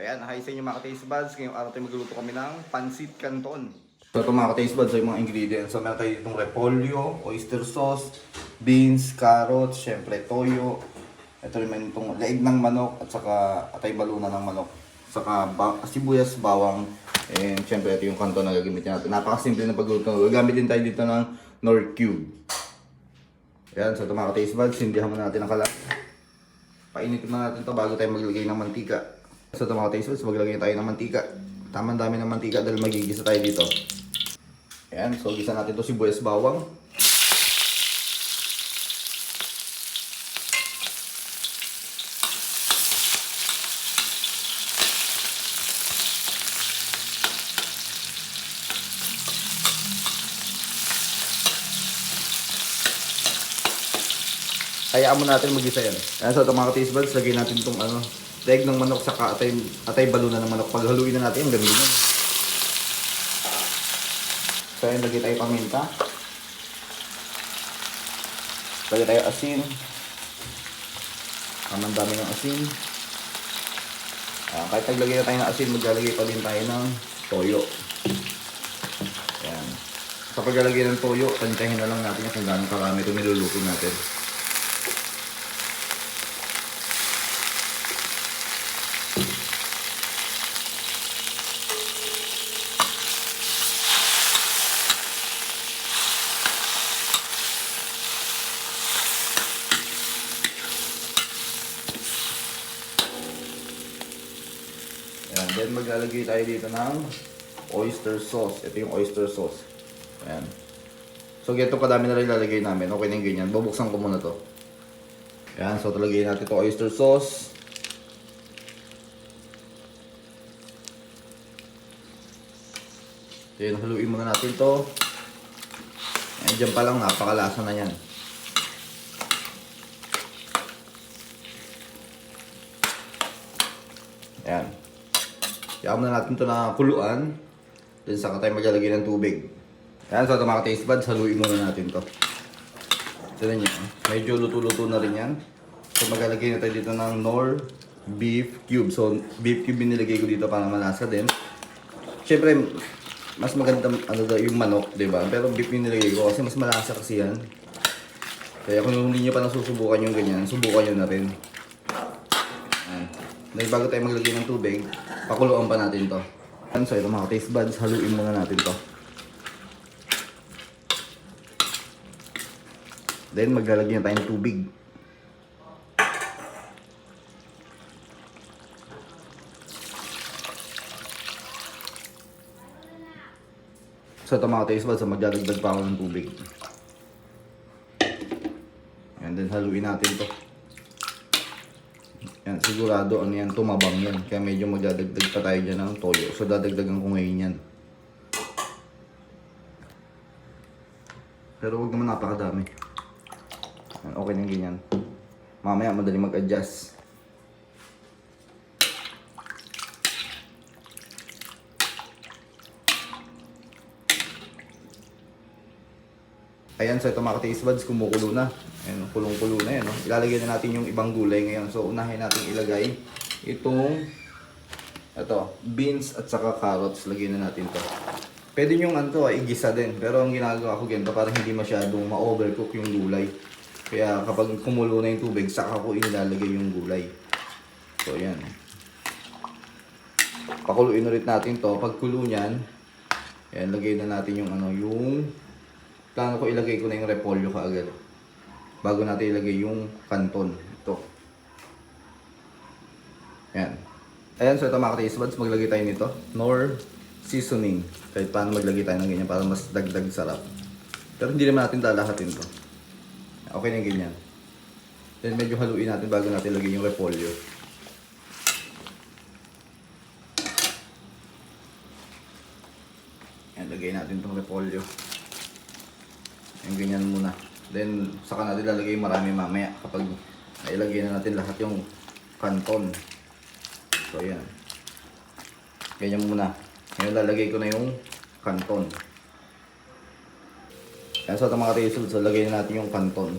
Ayan, hi sa inyo mga ka-taste buds. Ngayong araw tayo magluluto kami ng pansit canton. So ito mga ka-taste buds ay mga ingredients. So meron tayo ditong repolyo, oyster sauce, beans, carrots, syempre toyo. Ito rin meron itong leeg ng manok at saka atay baluna ng manok. Saka ba- sibuyas, bawang, and syempre ito yung canton na gagamitin natin. Napakasimple na pagluto. Gagamit din tayo dito ng Nor Cube. Ayan, so ito mga ka-taste buds, hindihan muna natin ang kalat. Painitin na natin to bago tayo maglagay ng mantika. So ito mga taste buds, maglagay tayo ng mantika. Tamang dami ng mantika dahil magigisa tayo dito. Ayan, so gisa natin to sibuyas bawang. Hayaan mo natin mag-isa yan. Ayan, so ito mga taste buds, lagay natin itong ano, leg ng manok saka atay, atay baluna ng manok. Paghaluin na natin, ang ganda yan. So ayan, lagay tayo paminta. Lagay tayo asin. Tamang dami ng asin. Ayan, kahit naglagay na tayo ng asin, maglalagay pa din tayo ng toyo. Ayan. Sa paglalagay ng toyo, tantahin na lang natin kung gaano karami ito niluluto natin. Then maglalagay tayo dito ng oyster sauce. Ito yung oyster sauce. Ayan. So, ganito kadami na rin lalagay namin. Okay na yung ganyan. Bubuksan ko muna to. Ayan, so talagay natin to oyster sauce. Ayan, haluin muna natin to. Ayan, dyan pa lang, napakalasa na yan. Ayan. Kaya muna natin to na kuluan. Then saka tayo maglalagay ng tubig. Ayan, so ito mga taste buds, haluin muna natin to. Tignan nyo, medyo luto-luto na rin yan. So maglalagay na tayo dito ng Nor beef cube. So beef cube yung nilagay ko dito para malasa din. Siyempre, mas maganda ano daw yung manok, 'di ba? Pero beef yung nilagay ko kasi mas malasa kasi yan. Kaya kung hindi nyo pa nasusubukan yung ganyan, subukan nyo na rin. Ayan. Dahil bago tayo maglagay ng tubig, pakuluan pa natin to. So ito mga taste buds, haluin muna natin to. Then maglalagay na tayo ng tubig. So ito mga taste buds, magdadagdag pa ako ng tubig. And then haluin natin to. Yan, sigurado ano yan, tumabang yan. Kaya medyo magdadagdag pa tayo dyan ng toyo. So dadagdagan ko ngayon yan. Pero huwag naman napakadami. Yan, Okay na ganyan. Mamaya madali mag-adjust. Ayan, so ito mga taste buds, kumukulo na. Ayan, kulong-kulo na yan. No? Ilalagay na natin yung ibang gulay ngayon. So, unahin natin ilagay itong ito, beans at saka carrots. Lagyan na natin to. Pwede nyo ano to, ah, igisa din. Pero ang ginagawa ko ganito para hindi masyadong ma-overcook yung gulay. Kaya kapag kumulo na yung tubig, saka ko inilalagay yung gulay. So, ayan. Pakuluin ulit natin to. Pag kulo niyan, ayan, lagay na natin yung ano, yung plano ko ilagay ko na yung repolyo kaagad. Bago natin ilagay yung kanton. Ito. Ayan. Ayan, so ito mga taste buds, maglagay tayo nito. Nor seasoning. Kahit paano maglagay tayo ng ganyan para mas dagdag sarap. Pero hindi naman natin dalahatin to. Okay na ganyan. Then medyo haluin natin bago natin ilagay yung repolyo. Ayan, lagay natin tong repolyo. Yung ganyan muna. Then, saka natin lalagay marami mamaya kapag nailagay na natin lahat yung kanton. So, ayan. Ganyan muna. Ngayon lalagay ko na yung kanton. Ayan, so ito mga results, so lagay na natin yung kanton.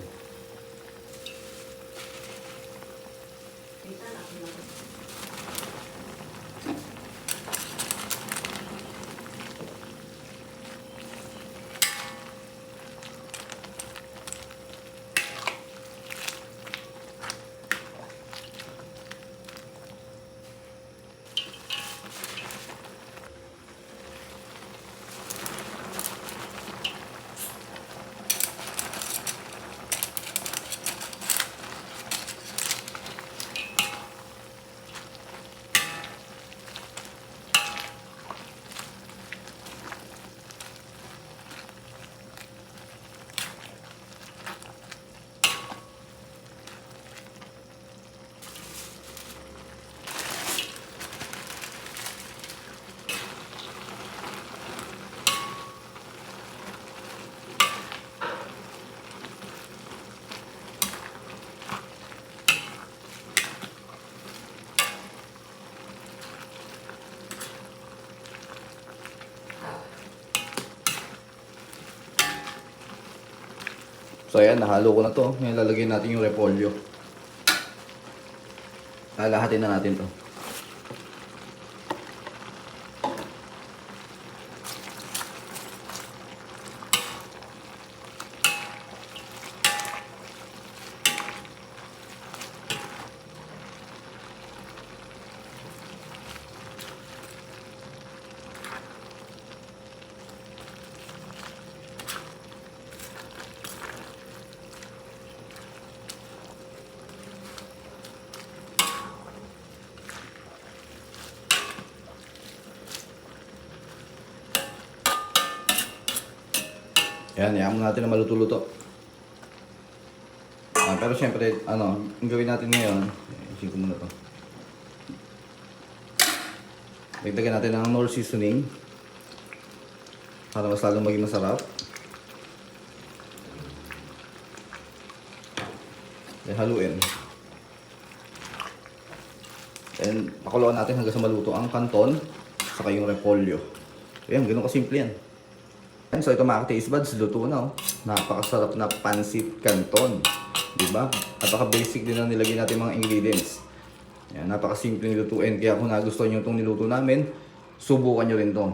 Ayan, nahalo ko na to. Ngayon lalagyan natin yung repolyo. Lalahatin na natin to. Ayan, yaman natin na maluto-luto. Ah, pero syempre, ano, ang gawin natin ngayon, isin ko muna to. Dagdagan natin ng nor seasoning para mas lalong maging masarap. Then haluin. Then pakuluan natin hanggang sa maluto ang kanton saka yung repolyo. Ayan, ganun kasimple yan. Ayan, So ito mga taste buds, luto na oh. Napakasarap na pansit canton. Di ba? Napaka basic din na nilagay natin mga ingredients. Yan, napakasimple nilutuin. Kaya kung nagustuhan nyo itong niluto namin, subukan nyo rin to.